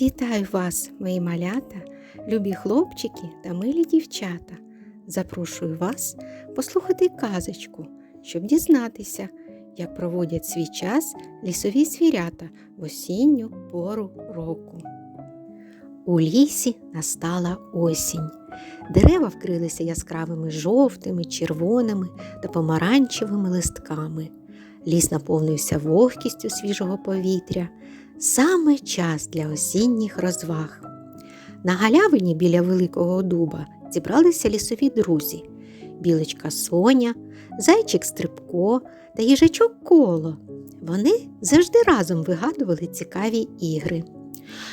Вітаю вас, мої малята, любі хлопчики та милі дівчата. Запрошую вас послухати казочку, щоб дізнатися, як проводять свій час лісові звірята в осінню пору року. У лісі настала осінь. Дерева вкрилися яскравими жовтими, червоними та помаранчевими листками. Ліс наповнився вогкістю свіжого повітря. Саме час для осінніх розваг. На галявині біля Великого дуба зібралися лісові друзі білочка Соня, зайчик Стрибко та їжачок Коло. Вони завжди разом вигадували цікаві ігри.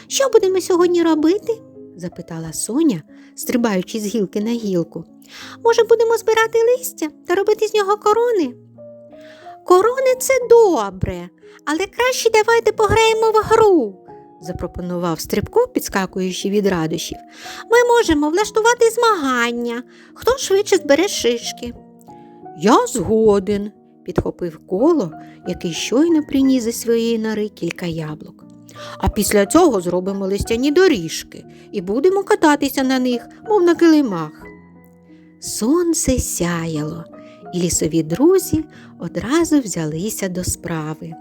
Що будемо сьогодні робити? запитала Соня, стрибаючи з гілки на гілку. Може, будемо збирати листя та робити з нього корони? Корони це добре, але краще давайте пограємо в гру, запропонував Стрибко, підскакуючи від радощів. Ми можемо влаштувати змагання, хто швидше збере шишки. Я згоден, підхопив коло, який щойно приніс зі своєї нори кілька яблук. А після цього зробимо листяні доріжки і будемо кататися на них, мов на килимах. Сонце сяяло, і лісові друзі одразу взялися до справи.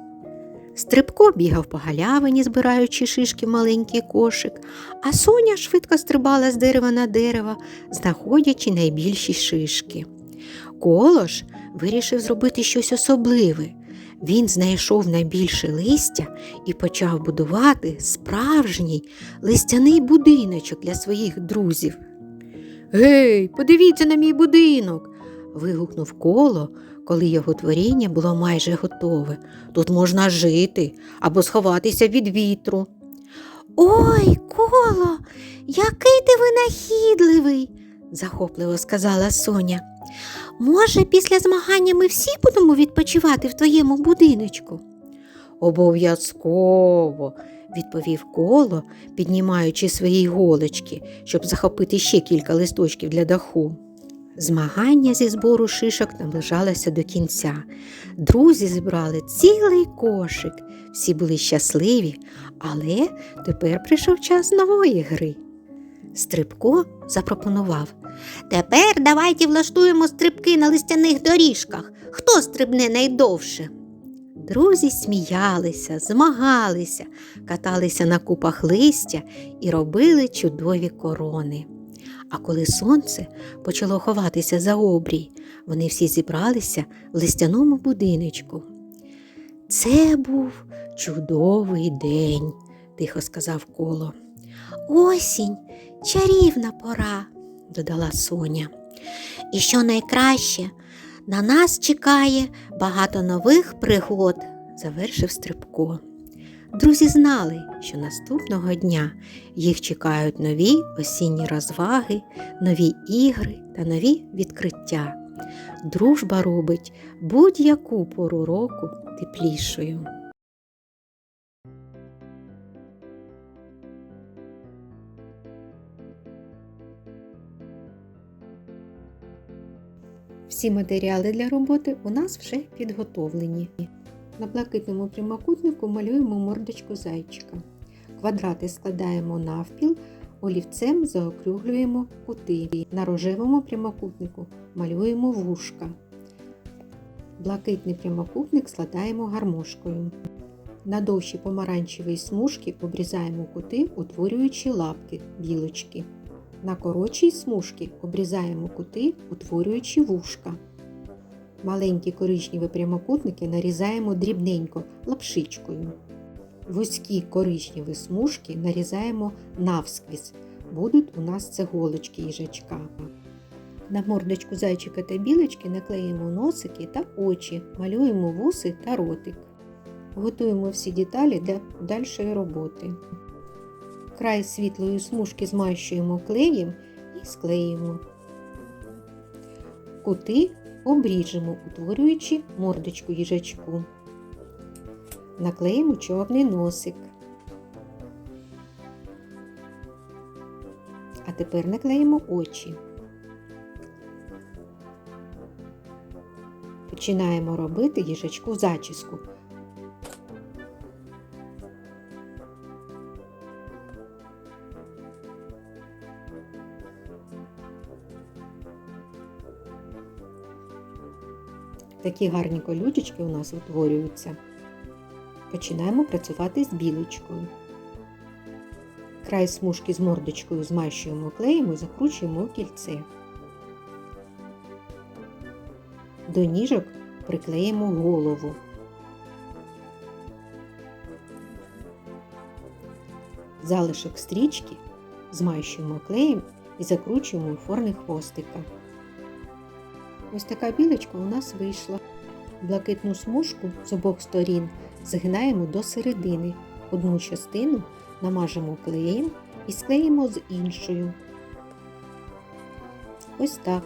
Стрибко бігав по галявині, збираючи шишки в маленький кошик, а Соня швидко стрибала з дерева на дерево, знаходячи найбільші шишки. Колош вирішив зробити щось особливе. Він знайшов найбільше листя і почав будувати справжній листяний будиночок для своїх друзів. Гей, подивіться на мій будинок. Вигукнув коло, коли його творіння було майже готове. Тут можна жити або сховатися від вітру. Ой, коло, який ти винахідливий, захопливо сказала Соня. Може, після змагання ми всі будемо відпочивати в твоєму будиночку? Обов'язково, відповів коло, піднімаючи свої голочки, щоб захопити ще кілька листочків для даху. Змагання зі збору шишок наближалося до кінця. Друзі зібрали цілий кошик. Всі були щасливі, але тепер прийшов час нової гри. Стрибко запропонував Тепер давайте влаштуємо стрибки на листяних доріжках. Хто стрибне найдовше? Друзі сміялися, змагалися, каталися на купах листя і робили чудові корони. А коли сонце почало ховатися за обрій, вони всі зібралися в листяному будиночку. Це був чудовий день, тихо сказав коло. Осінь, чарівна пора, додала Соня. І що найкраще, на нас чекає багато нових пригод, завершив Стрибко. Друзі знали, що наступного дня їх чекають нові осінні розваги, нові ігри та нові відкриття. Дружба робить будь-яку пору року теплішою. Всі матеріали для роботи у нас вже підготовлені. На блакитному прямокутнику малюємо мордочку зайчика. Квадрати складаємо навпіл, олівцем заокруглюємо кути. На рожевому прямокутнику малюємо вушка. Блакитний прямокутник складаємо гармошкою. На довші помаранчеві смужки обрізаємо кути, утворюючи лапки білочки. На коротшій смужки обрізаємо кути, утворюючи вушка. Маленькі коричневі прямокутники нарізаємо дрібненько лапшичкою. Вузькі коричневі смужки нарізаємо навсквізь. Будуть у нас цеголочки їжачка. На мордочку зайчика та білочки наклеїмо носики та очі, малюємо вуси та ротик. Готуємо всі деталі для дальшої роботи. Край світлої смужки змащуємо клеєм і склеїмо. Кути обріжемо, утворюючи мордочку їжачку. Наклеїмо чорний носик. А тепер наклеїмо очі. Починаємо робити їжачку зачіску. Такі гарні колючечки у нас утворюються. Починаємо працювати з білочкою. Край смужки з мордочкою змащуємо клеєм і закручуємо у кільце. До ніжок приклеїмо голову. Залишок стрічки змащуємо клеєм і закручуємо у формі хвостика. Ось така білочка у нас вийшла. Блакитну смужку з обох сторін згинаємо до середини. Одну частину намажемо клеєм і склеїмо з іншою. Ось так.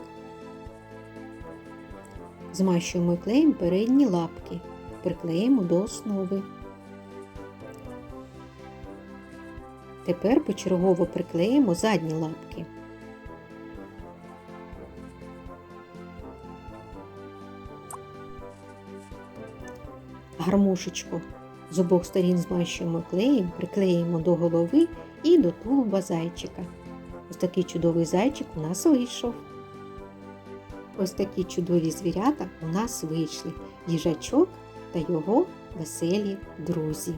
Змащуємо клеєм передні лапки, приклеїмо до основи. Тепер почергово приклеїмо задні лапки. Гармошечку з обох сторін змащуємо клеєм, приклеїмо до голови і до тулуба зайчика. Ось такий чудовий зайчик у нас вийшов. Ось такі чудові звірята у нас вийшли їжачок та його веселі друзі.